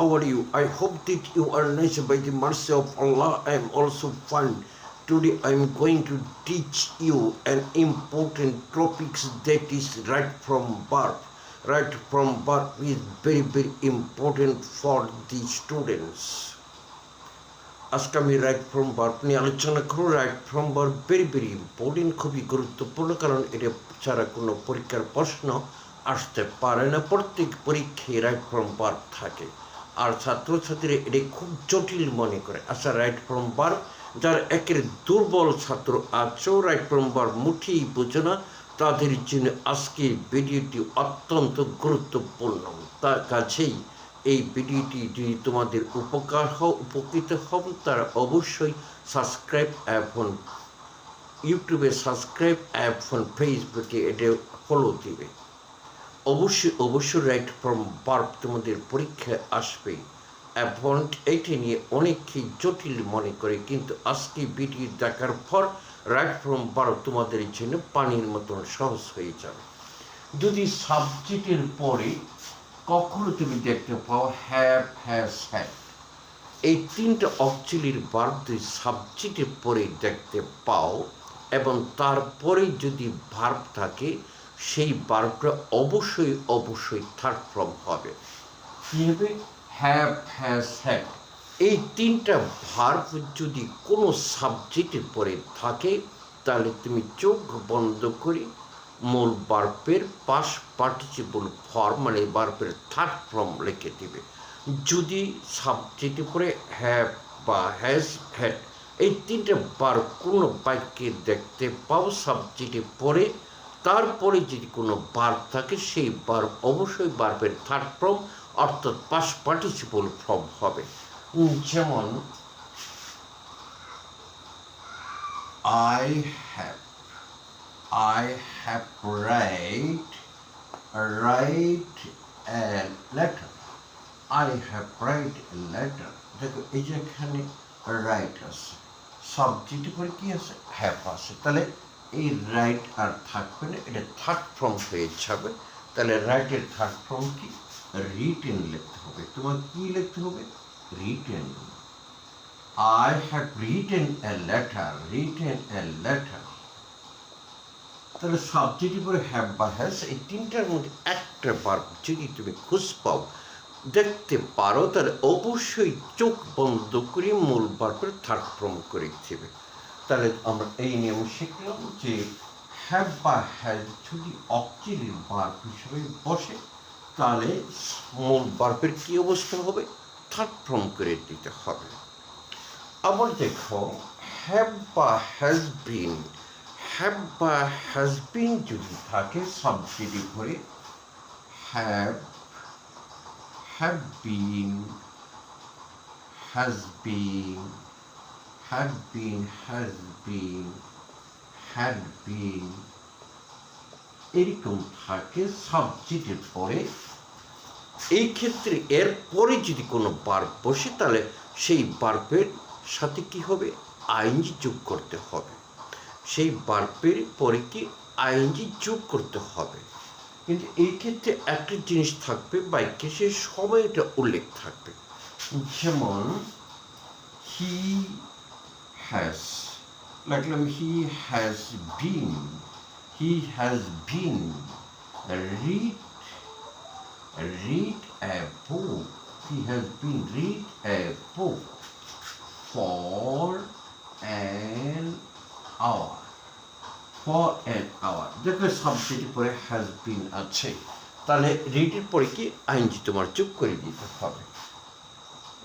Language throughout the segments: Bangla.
how are you? I hope that you are nice by the mercy of Allah. I am also fine. Today I am going to teach you an important topic that is right from birth. Right from birth is very very important for the students. আজকে আমি রাইট ফ্রম বার্থ নিয়ে আলোচনা করব right from birth very very important খুবই গুরুত্বপূর্ণ কারণ এটা ছাড়া কোনো পরীক্ষার প্রশ্ন আসতে পারে না প্রত্যেক পরীক্ষায় রাইট ফ্রম বার্থ থাকে আর ছাত্রছাত্রীরা এটি খুব জটিল মনে করে। আচ্ছা রাইট ফ্রম বার্থ যারা একের দুর্বল ছাত্র আছো রাইট ফ্রম বার্থ মুঠেই বোঝে না, তাদের জন্য আজকে ভিডিওটি অত্যন্ত গুরুত্বপূর্ণ। তার কাছেই এই ভিডিওটি যদি তোমাদের উপকার হও, উপকৃত হব তারা অবশ্যই সাবস্ক্রাইব এখন ইউটিউবে সাবস্ক্রাইব এখন ফেসবুকে এটা ফলো দিবে। অবশ্যই অবশ্যই রাইট ফ্রম বার্ব তোমাদের পরীক্ষায় আসবে। এখন এইটা নিয়ে অনেকেই জটিল মনে করে, কিন্তু আজকে ভিডিও দেখার পর রাইট ফ্রম বার্ব তোমাদের জন্য পানির মতন সহজ হয়ে যাবে। যদি সাবজেক্টের পরে কখনো তুমি দেখতে পাও হ্যাভ হ্যাজ হ্যাড এই তিনটা অক্সিলির বার্ব যদি সাবজেক্টের পরে দেখতে পাও, এবং তারপরে যদি ভার্ব থাকে সেই বার্বটা অবশ্যই অবশ্যই থার্ড ফর্ম হবে। কি হবে? হ্যাভ হ্যাজ হ্যাড এই তিনটা ভার্ব যদি কোনো সাবজেক্টের পরে থাকে, তাহলে তুমি চোখ বন্ধ করে মূল বার্পের পাস পার্টিসিপল ফর্ম মানে বার্পের থার্ড ফর্ম লিখে দেবে। যদি সাবজেক্টে পরে হ্যাভ বা হ্যাজ হ্যাড এই তিনটে বার কোনো বাক্যে দেখতে পাও সাবজেক্টে পরে তারপরে যদি কোনো বার থাকে, সেই বার অবশ্যই বার্বের থার্ড ফর্ম অর্থাৎ পাস পার্টিসিপল ফর্ম হবে। যেমন I have have write write a letter. I have write a দেখো, এই যে এখানে রাইট আছে সাবজেক্ট পরে কি আছে? হ্যাভ আছে। তাহলে এই রাইট আর থাকবে না এটা থার্ড ফর্ম হয়ে যাবে। তাহলে রাইটের থার্ড ফর্ম কি? রিটেন লিখতে হবে। তোমার কি লিখতে হবে? Written I have written a letter written a letter তাহলে সাবজেক্টের পরে হ্যাভ বা হ্যাজ এই তিনটার মধ্যে একটা বার যদি তুমি খোঁজ পাও, দেখতে পারো, তাহলে অবশ্যই চোখ বন্ধ করে মূল বার করে থার্ড ফর্ম করে দেবে তাহলে আমরা এই নিয়ম শিখলাম যে হ্যাভ বা হ্যাজ যদি অক্সিলির বার হিসেবে বসে, তাহলে মূল বার্বের কি অবস্থা হবে? থার্ড ফর্ম করে দিতে হবে। আবার দেখো হ্যাভ বা হ্যাজ বিন হ্যাভ বা হ্যাজ বিন যদি থাকে সাবজেক্টে করে have have been has been have been has been had been এরকম থাকে সাবজেক্টের পরে এই ক্ষেত্রে এর পরে যদি কোনো বার বসে, তাহলে সেই বার্বের সাথে কি হবে? আইনজি যোগ করতে হবে। সেই বার্বের পরে কি আইনজি যোগ করতে হবে? কিন্তু এই ক্ষেত্রে একটা জিনিস থাকবে, বাক্যে সেই সময়টা উল্লেখ থাকবে। যেমন হি হ্যাজ লাগলাম he has been he has been read read a book. He has been read a book for an hour. For an hour. দেখো সাবজেক্ট পরে হ্যাজ বিন আছে তাহলে রিডের পরে কি আইনজি তোমার চুপ করে দিতে হবে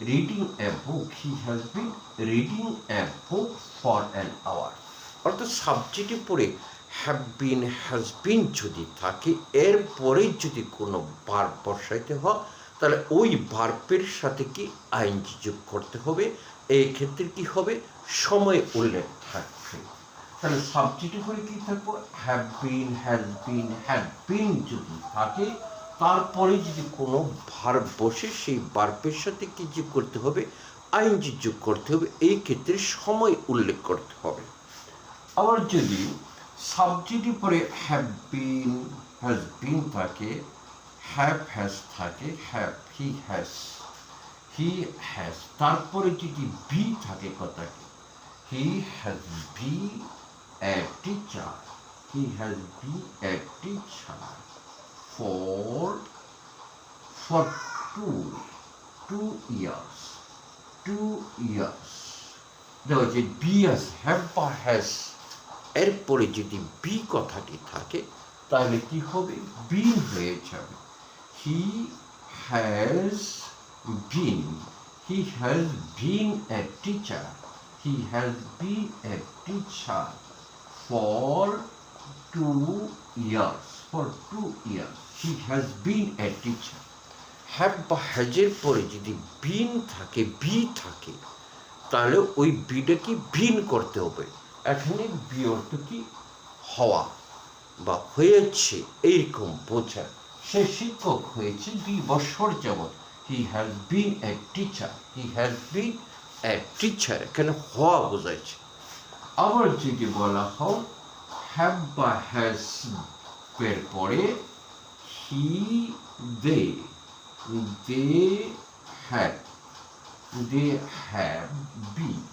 reading a book he has been reading a book for an hour অর্থাৎ সাবজেক্টে পড়ে হ্যাভ বিন হ্যাজ বিন যদি থাকে এরপরে যদি কোনো বার বসাইতে হয়, তাহলে ওই ভার্বের সাথে কি আইনজি যোগ করতে হবে? এই ক্ষেত্রে কি হবে? সময় উল্লেখ থাকবে তাহলে সাবজেক্টে করে কি থাকব? Have been has been have been যদি থাকে তারপরে যদি কোনো ভার বসে, সেই ভার্বের সাথে কি যোগ করতে হবে? আইনজি যোগ করতে হবে। এই ক্ষেত্রে সময় উল্লেখ করতে হবে। আবার যদি সাবজেক্টের পরে হ্যাভ বিন হ্যাজ বিন থাকে হ্যাভ হ্যাজ থাকে have he has he has তারপরে যদি বি থাকে কথাটি he has be a teacher he has be a teacher for for two two years two years দেখো যে বি হ্যাজ হ্যাভ বা হ্যাজ এরপরে যদি বি কথাটি থাকে তাহলে কি হবে? বিন হয়ে যাবে। He has been he has been a teacher he has been a teacher for two years for two years he has been a teacher have বা হ্যাজের পরে যদি বিন থাকে বি থাকে, তাহলে ওই বিটাকে ভিন করতে হবে। এখানে বি অর্থ কি? হওয়া বা হয়েছে, এইরকম বোঝা। সে শিক্ষক হয়েছে দুই বছর যাবৎ। He has been a teacher he has been a teacher এখানে হওয়া বোঝাইছে। আবার যদি বলা হয় হ্যাভ বা হ্যাজ এর পরে he they they have they have been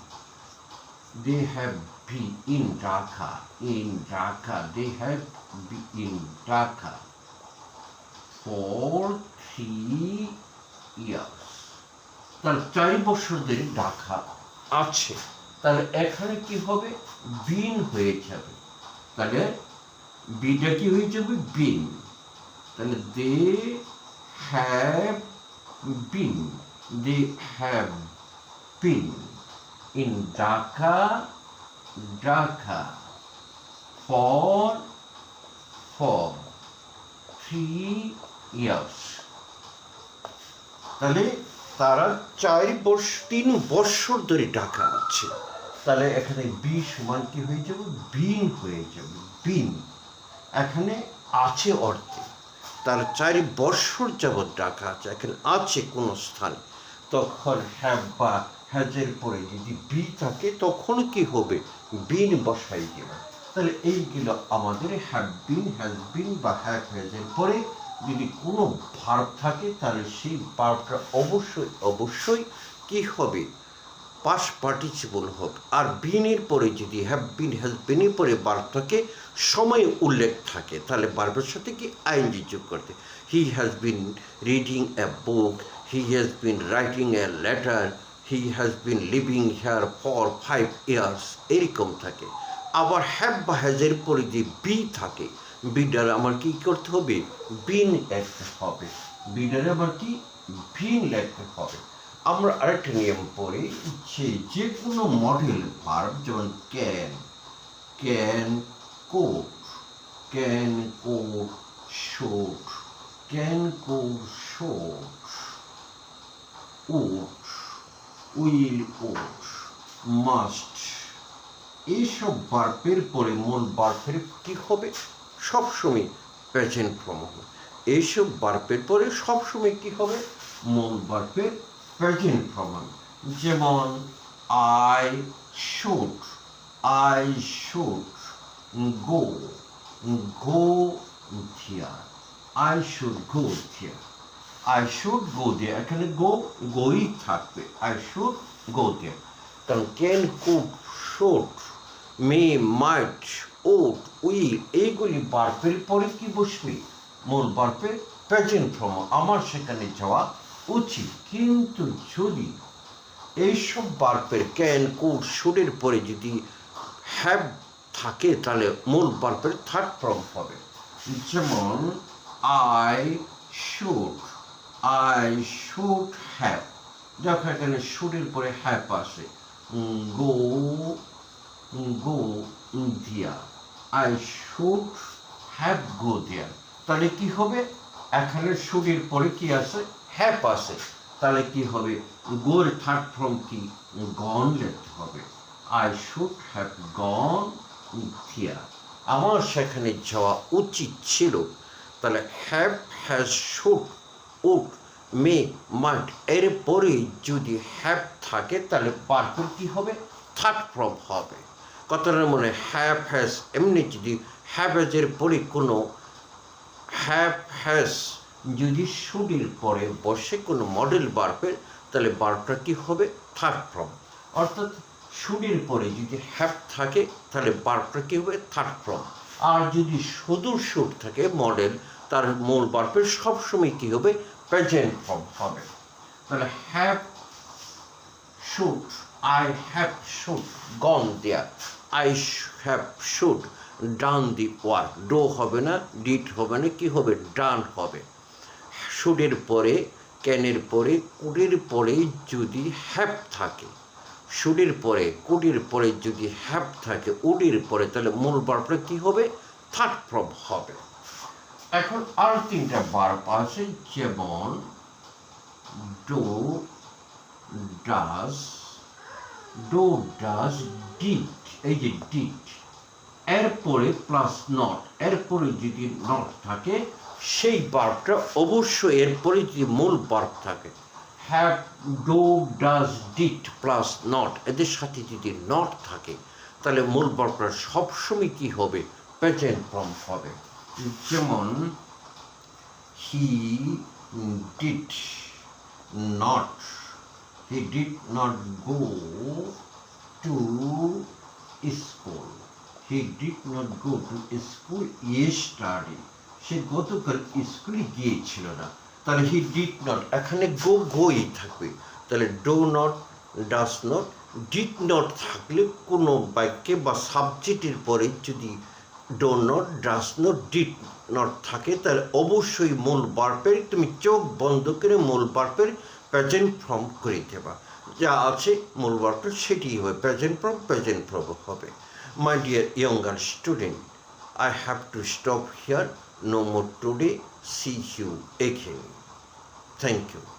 they have been in Dhaka in Dhaka they have been in Dhaka for three years তার চার বছর ধরে ঢাকা আছে তাহলে এখানে কি হবে বিন হয়ে যাবে তাহলে বিটা কি হয়ে যাবে বিন তাহলে they have been they have been in Dhaka, Dhaka for for three years. তাহলে তারা চার বছর তিন বছর ধরে ঢাকা আছে। তাহলে এখানে বি সমান কি হয়ে যাবে? বিন হয়ে যাবে বিন। এখানে আছে অর্থে তার চার বছর যাবৎ ডাকা আছে। এখানে আছে কোনো স্থানে। তখন হ্যাভ বা হ্যাজের পরে যদি বি থাকে, তখন কি হবে? বিন বসাই দেবে। তাহলে এইগুলো আমাদের হ্যাভ বিন, হ্যাজ বিন বা হ্যাভ হ্যাজের পরে যদি কোনো ভার্ব থাকে, তাহলে সেই ভার্বটা অবশ্যই অবশ্যই কি হবে? পাস পার্টিসিপল হবে আর বিনের পরে যদি হ্যাভ বিন হ্যাজ বিনের পরে বার্ব থাকে, সময় উল্লেখ থাকে, তাহলে বার্বের সাথে কি আইনজি যোগ করতে? He has been reading a book he has been writing a letter he has been living here for five years এরকম থাকে। আবার হ্যাভ বা হ্যাজের পরে যে বি থাকে বিডার আমার কি করতে হবে? বিন লিখতে হবে। বিডারে আমার কি? বিন লিখতে হবে। আমরা আরেকটা নিয়ম পড়ি যে যে কোনো মডেল ভার্ব যেমন can can could can could should can could should would will would must এইসব বার্পের পরে মূল বার্পের কি হবে? সবসময় প্রেজেন্ট ফর্ম হবে। এইসব বার্পের পরে সবসময় কি হবে? মূল বার্পের ফর্ম হবে যেমন I should I should go go there I should go there I should go there এখানে গো গোই থাকবে। আই শুড গো দেয়ার কারণ can could should may might would will এইগুলি বার্পের পরে কি বসবে? মূল বার্পের প্রেজেন্ট ফর্ম আমার সেখানে যাওয়া উচিত। কিন্তু যদি এইসব বার্পের ক্যান কুড শুডের পরে যদি হ্যাভ থাকে, তাহলে মূল বার্পের থার্ড ফর্ম হবে। যেমন I should I should have দেখো এখানে শুডের পরে হ্যাভ আসে। গো গো দিয়া। I should have go there তাহলে কি হবে? এখানে শুটের পরে কি আসে? হ্যাভ আসে তাহলে কি হবে? গোর থার্ড ফর্ম কি? গন লিখতে হবে। I should have gone here আমার সেখানে যাওয়া উচিত ছিল। তাহলে have has should would may might এর পরে যদি হ্যাভ থাকে, তাহলে পারফেক্ট কি হবে? থার্ড ফর্ম হবে। কথাটার মনে হ্যাভ হ্যাজ এমনি যদি হ্যাভ হ্যাজের পরে কোনো হ্যাভ হ্যাজ যদি শুডের পরে বসে কোনো মডেল বার্বের তাহলে বার্বটা কি হবে? থার্ড ফর্ম অর্থাৎ শুডের পরে যদি হ্যাপ থাকে, তাহলে বার্বটা কি হবে? থার্ড ফর্ম আর যদি সদূর সুর থাকে মডেল তার মূল বার্বের সবসময় কি হবে? প্রেজেন্ট ফর্ম হবে। তাহলে have should I have should, gone there. I sh- have done the the do হবে না ডিট হবে না, কি হবে? ডান হবে। শুডের পরে ক্যানের পরে, কুডের পরে যদি হ্যাপ থাকে। শুডের পরে, কুডের পরে যদি হ্যাপ থাকে, উডের পরে, তাহলে মূল বার্বটা কি হবে? থার্ড ফর্ম হবে। এখন আর তিনটা বার্ব আছে, যেমন do does do does did এই যে ডিট এরপরে প্লাস নট এরপরে যদি নট থাকে সেই বার্বটা অবশ্যই এরপরে যদি মূল বার্ব থাকে। Have do does did plus not এদের সাথে যদি নট থাকে, তাহলে মূল বার্বটা সবসময় কি হবে? প্রেজেন্ট ফর্ম হবে। যেমন he did not, he did not go to school. He did not go to school yesterday. সে গতকাল স্কুলে গিয়েছিল না। তাহলে হি ডিড নট এখানে গো গোই থাকবে। তাহলে do not does not did not থাকলে কোনো বাক্যে বা সাবজেক্টের পরে যদি do not does not did not থাকে, তাহলে অবশ্যই মূল বার্পের তুমি চোখ বন্ধ করে মূল বার্পের প্রেজেন্ট ফর্ম করে দেবা। যা আছে মূল বার্পের সেটি হবে প্রেজেন্ট ফর্ম প্রেজেন্ট ফর্ম হবে। My dear younger student I have to stop here no more today see you again thank you